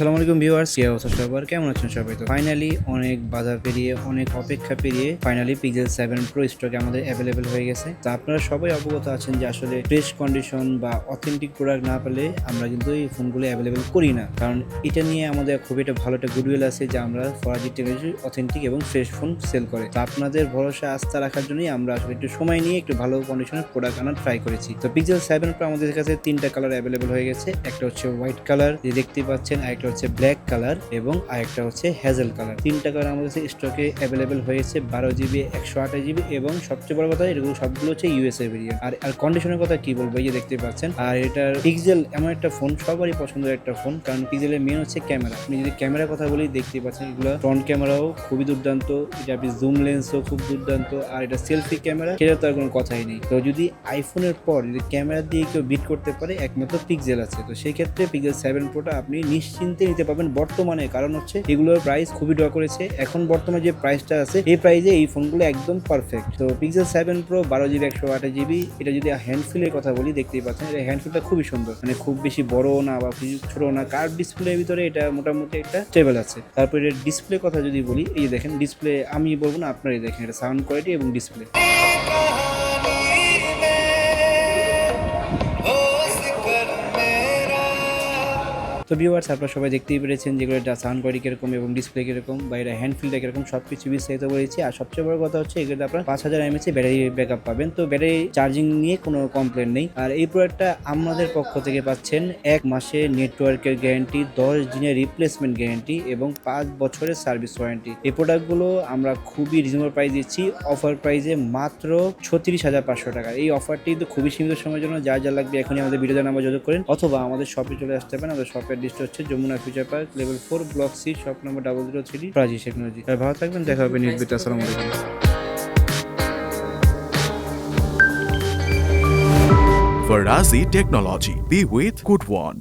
আসসালামু আলাইকুম ভিউয়ার্স, কি অবস্থা সবার? কেমন আছেন সবাই? তো ফাইনালি অনেক বাধা পেরিয়ে, অনেক অপেক্ষা পেরিয়ে finally Pixel seven Pro stock আমাদের অ্যাভেলেবেল হয়ে গেছে। তো আপনারা সবাই অবগত আছেন যে আসলে ফ্রেশ কন্ডিশন বা অথেন্টিক প্রোডাক্ট না পেলে আমরা কিন্তু এই ফোনগুলো অ্যাভেলেবেল করি না। কারণ এটা নিয়ে আমাদের খুব একটা ভালো একটা গুডউইল আছে যে আমরা ফরাজি টেকনোলজি অথেন্টিক এবং ফ্রেশ ফোন সেল করে। তো আপনাদের ভরসা, আস্থা রাখার জন্যই আমরা আসলে একটু সময় নিয়ে একটু ভালো কন্ডিশনের প্রোডাক্ট আনার ট্রাই করেছি। তো পিক্সেল সেভেন প্রো আমাদের কাছে তিনটা কালার অ্যাভেলেবেল হয়ে গেছে। একটা হচ্ছে হোয়াইট কালার যে দেখতে পাচ্ছেন আরেকটা হচ্ছে ব্ল্যাক কালার এবং আরেকটা হচ্ছে হ্যাজেল কালার তিনটা কালার আমাদের কাছে স্টকে অ্যাভেলেবেল হয়েছে, বারো জিবি একশো আঠাশ জিবি এবং সবচেয়ে বড় কথা এরকম সবগুলো হচ্ছে ইউএসএ ভেরিয়েন্ট আর আর কন্ডিশনের কথা কি বলব এই দেখতে পাচ্ছেন? আর এটার পিক্সেল এমন একটা ফোন সবারই পছন্দের একটা ফোন কারণ পিক্সেলের মেন হচ্ছে ক্যামেরা আপনি যদি ক্যামেরার কথা বলি, দেখতে পাচ্ছেন এগুলো ফ্রন্ট ক্যামেরাও খুবই দুর্দান্ত। এটা আপনি জুম লেন্সও খুব দুর্দান্ত। আর এটা সেলফি ক্যামেরা সেটা তো আর কোনো কথাই নেই। তো যদি আইফোনের পর যদি ক্যামেরা দিয়ে কেউ বিট করতে পারে, একমাত্র পিক্সেল আছে। তো সেই ক্ষেত্রে পিক্সেল সেভেন প্রোটা আপনি নিশ্চিন্তে নিতে পারবেন বর্তমানে। কারণ হচ্ছে এগুলোর প্রাইস খুবই ড্র করেছে। এখন বর্তমানে যে প্রাইসটা আছে, এই প্রাইসে এই ফোনগুলো একদম পারফেক্ট তো পিক্সেল সেভেন প্রো বারো জিবি একশো আঠাশ জিবি এটা যদি হ্যান্ডফিলের কথা বলি, দেখতেই পাচ্ছেন, এটা হ্যান্ডফিলটা খুবই সুন্দর। মানে খুব বেশি বড় না বা ছোট না। কার্ভ ডিসপ্লের ভিতরে এটা মোটামুটি একটা স্টেবল আছে। তারপরে ডিসপ্লে কথা যদি বলি, এই দেখেন ডিসপ্লে আমি বলব না, আপনারাই দেখেন, এটা সাউন্ড কোয়ালিটি এবং ডিসপ্লে তো ভিউয়ার্স আপনারা সবাই দেখতেই পেরেছেন যেগুলো এটা সাউন্ড কোয়ালিটি কীরকম এবং ডিসপ্লে কীরকম বা এটা হ্যান্ড হ্যান্ডফিলটা কীরকম সব কিছু বিস্তারিত বলেছি। আর সবচেয়ে বড় কথা হচ্ছে এগুলোতে আপনারা পাঁচ হাজার এমএচ ব্যাটারি ব্যাকআপ পাবেন। তো ব্যাটারি চার্জিং নিয়ে কোনো কমপ্লেন নেই। আর এই প্রোডাক্টটা আমাদের পক্ষ থেকে পাচ্ছেন এক মাসে নেটওয়ার্কের গ্যারান্টি দশ দিনের রিপ্লেসমেন্ট গ্যারান্টি এবং পাঁচ বছরের সার্ভিস ওয়ারেন্টি এই প্রোডাক্টগুলো আমরা খুবই রিজনেবল প্রাইস দিচ্ছি। অফার প্রাইসে মাত্র ছত্রিশ হাজার পাঁচশো টাকা। এই অফারটি কিন্তু খুবই সীমিত সময়ের জন্য। যা যা লাগবে এখনই আমাদের ভিডিও নাম্বার যোগাযোগ করেন। অথবা আমাদের শপে চলে আসতে পারেন। আমাদের শপের লিস্ট হচ্ছে Jamuna future park, level four, block C, shop number double zero three প্রাজি technology ভালো থাকবেন, দেখা হবে নির্বিত আসসালামু আলাইকুম Varazi Technology. Be with good one.